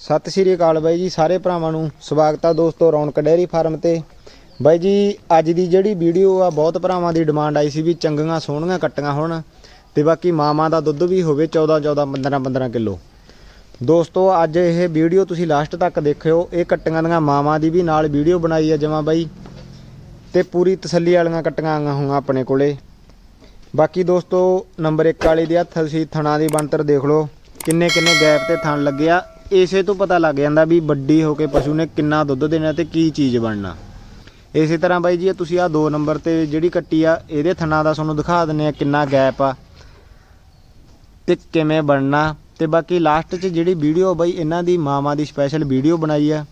ਸਤਿ ਸ਼੍ਰੀ ਅਕਾਲ ਬਾਈ ਜੀ, ਸਾਰੇ ਭਰਾਵਾਂ ਨੂੰ ਸਵਾਗਤ ਆ ਦੋਸਤੋ ਰੌਣਕ ਡੇਅਰੀ ਫਾਰਮ ਤੇ। ਬਾਈ ਜੀ, ਅੱਜ ਦੀ ਜਿਹੜੀ ਵੀਡੀਓ ਆ, ਬਹੁਤ ਭਰਾਵਾਂ ਦੀ ਡਿਮਾਂਡ ਆਈ ਸੀ ਵੀ ਚੰਗੀਆਂ, ਸੋਹਣੀਆਂ ਕੱਟੀਆਂ ਹੋਣ ਤੇ ਬਾਕੀ ਮਾਵਾਂ ਦਾ ਦੁੱਧ ਵੀ ਹੋਵੇ 14 14 15 15 ਕਿਲੋ। ਦੋਸਤੋ, ਅੱਜ ਇਹ ਵੀਡੀਓ ਤੁਸੀਂ ਲਾਸਟ ਤੱਕ ਦੇਖਿਓ, ਇਹ ਕੱਟੀਆਂ ਦੀਆਂ ਮਾਵਾਂ ਦੀ ਵੀ ਨਾਲ ਵੀਡੀਓ ਬਣਾਈ ਆ ਜਮਾ ਬਾਈ ਤੇ ਪੂਰੀ ਤਸੱਲੀ ਵਾਲੀਆਂ ਕੱਟੀਆਂ ਆਈਆਂ ਹੋਈਆਂ ਆਪਣੇ ਕੋਲੇ। ਬਾਕੀ ਦੋਸਤੋ, ਨੰਬਰ 1 ਵਾਲੀ ਦੀ ਹੱਥ ਤੁਸੀਂ ਥਣਾ ਦੀ ਬਣਤਰ ਦੇਖ ਲਓ ਕਿੰਨੇ ਕਿੰਨੇ ਗੈਪ ਤੇ ਥਣ ਲੱਗਿਆ ਇਸੇ ਤੋਂ ਪਤਾ ਲੱਗ ਜਾਂਦਾ ਵੀ ਵੱਡੀ ਹੋ ਕੇ ਪਸ਼ੂ ਨੇ ਕਿੰਨਾ ਦੁੱਧ ਦੇਣਾ ਤੇ ਕੀ ਚੀਜ਼ ਬਣਨਾ। ਇਸੇ ਤਰ੍ਹਾਂ ਬਾਈ ਜੀ ਤੁਸੀਂ ਆ ਦੋ ਨੰਬਰ ਤੇ ਜਿਹੜੀ ਕੱਟੀ ਆ ਇਹਦੇ ਥਣਾ ਦਾ ਤੁਹਾਨੂੰ ਦਿਖਾ ਦਿੰਨੇ ਆ ਕਿੰਨਾ ਗੈਪ ਆ ਤੇ ਕਿਵੇਂ ਬਣਨਾ। ਤੇ ਬਾਕੀ ਲਾਸਟ 'ਚ ਜਿਹੜੀ ਵੀਡੀਓ ਬਾਈ ਇਹਨਾਂ ਦੀ ਮਾਵਾਂ ਦੀ ਸਪੈਸ਼ਲ ਵੀਡੀਓ ਬਣਾਈ ਆ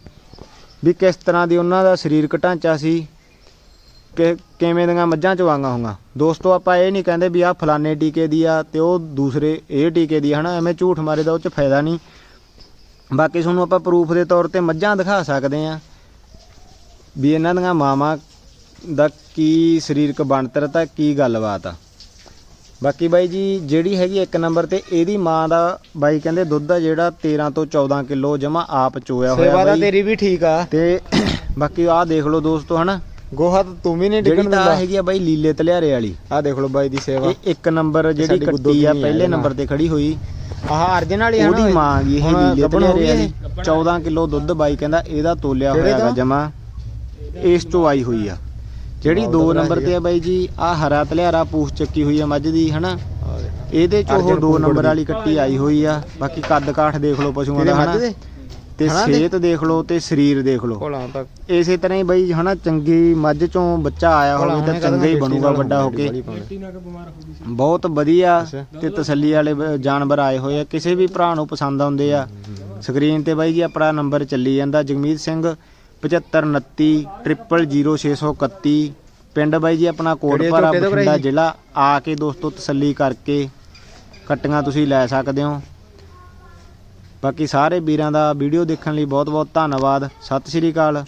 ਵੀ ਕਿਸ ਤਰ੍ਹਾਂ ਦੀ ਉਹਨਾਂ ਦਾ ਸਰੀਰਕ ਢਾਂਚਾ ਸੀ ਕਿ ਕਿਵੇਂ ਦੀਆਂ ਮੱਝਾਂ ਚਵਾਈਆਂ ਹੋਈਆਂ ਦੋਸਤੋ ਆਪਾਂ ਇਹ ਨਹੀਂ ਕਹਿੰਦੇ ਵੀ ਆਹ ਫਲਾਣੇ ਟੀਕੇ ਦੀ ਆ ਤੇ ਉਹ ਦੂਸਰੇ ਇਹ ਟੀਕੇ ਦੀ ਆ, ਹਨਾ? ਐਵੇਂ ਝੂਠ ਮਾਰੇ ਦਾ ਉਹ ਚ ਫਾਇਦਾ ਨਹੀਂ। ਬਾਕੀ ਤੁਹਾਨੂੰ ਆਪਾਂ ਪ੍ਰੂਫ ਦੇ ਤੌਰ ਤੇ ਮੱਝਾਂ ਦਿਖਾ ਸਕਦੇ ਆ ਵੀ ਇਹਨਾਂ ਦੀਆਂ ਮਾਵਾਂ ਦਾ ਕੀ ਸਰੀਰਕ ਬਣਤਰ ਤਾਂ ਕੀ ਗੱਲਬਾਤ ਆ। ਬਾਕੀ ਬਾਈ ਜੀ ਜਿਹੜੀ ਹੈਗੀ ਇੱਕ ਨੰਬਰ ਤੇ ਇਹਦੀ ਮਾਂ ਦਾ ਬਾਈ ਕਹਿੰਦੇ ਦੁੱਧ ਆ ਜਿਹੜਾ 13 ਤੋਂ 14 ਕਿਲੋ ਜਮਾ ਆਪ ਚੋਇਆ ਹੋਇਆ ਸੇਵਾ ਬਾਈ। ਤੇਰੀ ਵੀ ਠੀਕ ਆ। ਤੇ ਬਾਕੀ ਆਹ ਦੇਖ ਲਓ ਦੋਸਤੋ ਹਨਾ। ਗੋਹਾ ਤਾਂ ਤੂੰ ਵੀ ਨਹੀਂ ਜਿਹੜੀ ਡਿੱਗਣ ਤਾਂ ਦਿੰਦਾ। ਹੈਗੀ ਆ ਬਾਈ ਲੀਲੇ ਤਲਿਆਰੇ ਵਾਲੀ। ਆ ਦੇਖ ਲਓ ਬਾਈ ਦੀ ਸੇਵਾ। ਇਹ ਇੱਕ ਨੰਬਰ ਜਿਹੜੀ ਕੱਟੀ ਆ ਪਹਿਲੇ ਨੰਬਰ ਤੇ ਖੜੀ ਹੋਈ। ਆਹ ਅਰਜਨ ਵਾਲੀ ਆ ਨਾ ਉਹਦੀ ਮਾਂ ਗਈ ਇਹ ਲੀਲੇ ਤਲਿਆਰੇ ਗਈ ਵਾਲੀ। 14 ਕਿਲੋ ਦੁੱਧ ਬਾਈ ਕਹਿੰਦਾ ਇਹਦਾ ਤੋਲਿਆ ਕਿਹੜੇ ਹੋਇਆ ਹੈਗਾ ਤੋਂ? ਜਮਾ। ਇਸ ਤੋਂ ਆਈ ਹੋਈ ਆ। ਜਿਹੜੀ ਬਹੁਤ 2 ਵਧੀਆ ਨੰਬਰ ਤੇ ਆ ਬਾਈ ਜੀ ਆ ਹਰਾ ਤਲਿਆਰਾ ਪੂਛ ਚੱਕੀ ਹੋਈ ਆ ਮੱਝ ਦੀ ਹਨਾ। ਇਹਦੇ ਚ ਉਹ ਅਰਜਨ 2 ਕੁੰਗੜ ਨੰਬਰ ਦੀ। ਵਾਲੀ ਕੱਟੀ ਆਈ ਹੋਈ ਆ। ਬਾਕੀ ਕੱਦ ਕਾਠ ਦੇਖ ਲਓ ਪਸ਼ੂਆਂ ਦਾ ਹਨਾ? ਦੇ? ਤੇ ਹਨਾ? ਸਿਹਤ ਦੇਖ ਲਓ ਤੇ ਸਰੀਰ ਦੇਖ ਲਓ। ਭੋਲਾ ਇਸੇ ਤਰ੍ਹਾਂ ਹੀ ਬਾਈ ਹਨਾ ਚੰਗੀ ਮੱਝ ਚੋਂ ਬੱਚਾ ਆਇਆ ਹੋਵੇ ਤਾਂ ਚੰਗਾ ਹੀ ਬਣੂਗਾ ਵੱਡਾ ਹੋ ਕੇ। ਬਹੁਤ ਵਧੀਆ ਅੱਛਾ। ਤੇ ਤਸੱਲੀ ਵਾਲੇ ਬ- ਜਾਨਵਰ ਆਏ ਹੋਏ ਆ। ਕਿਸੇ ਵੀ ਭਰਾ ਨੂੰ ਪਸੰਦ ਆਉਂਦੇ ਆ। ਸਕਰੀਨ ਤੇ ਬਾਈ ਜੀ ਆਪਣਾ ਨੰਬਰ ਚੱਲੀ ਜਾਂਦਾ। ਜਗਮੀਤ ਸਿੰਘ 7529 000631 ਪਿੰਡ ਬਾਈ ਜੀ ਆਪਣਾ ਕੋਟਪਾਰਾ ਝੋਟੇ ਤੋਂ ਬਠਿੰਡਾ ਕਰਾਈ? ਜ਼ਿਲ੍ਹਾ। ਆ ਕੇ ਦੋਸਤੋ ਤਸੱਲੀ ਕਰਕੇ ਕੱਟੀਆਂ ਤੁਸੀਂ ਲੈ ਸਕਦੇ ਹੋ। ਬਾਕੀ ਸਾਰੇ ਵੀਰਾਂ ਦਾ ਵੀਡੀਓ ਦੇਖਣ ਲਈ ਬਹੁਤ ਬਹੁਤ ਧੰਨਵਾਦ। ਸਤਿ ਸ਼੍ਰੀ ਅਕਾਲ।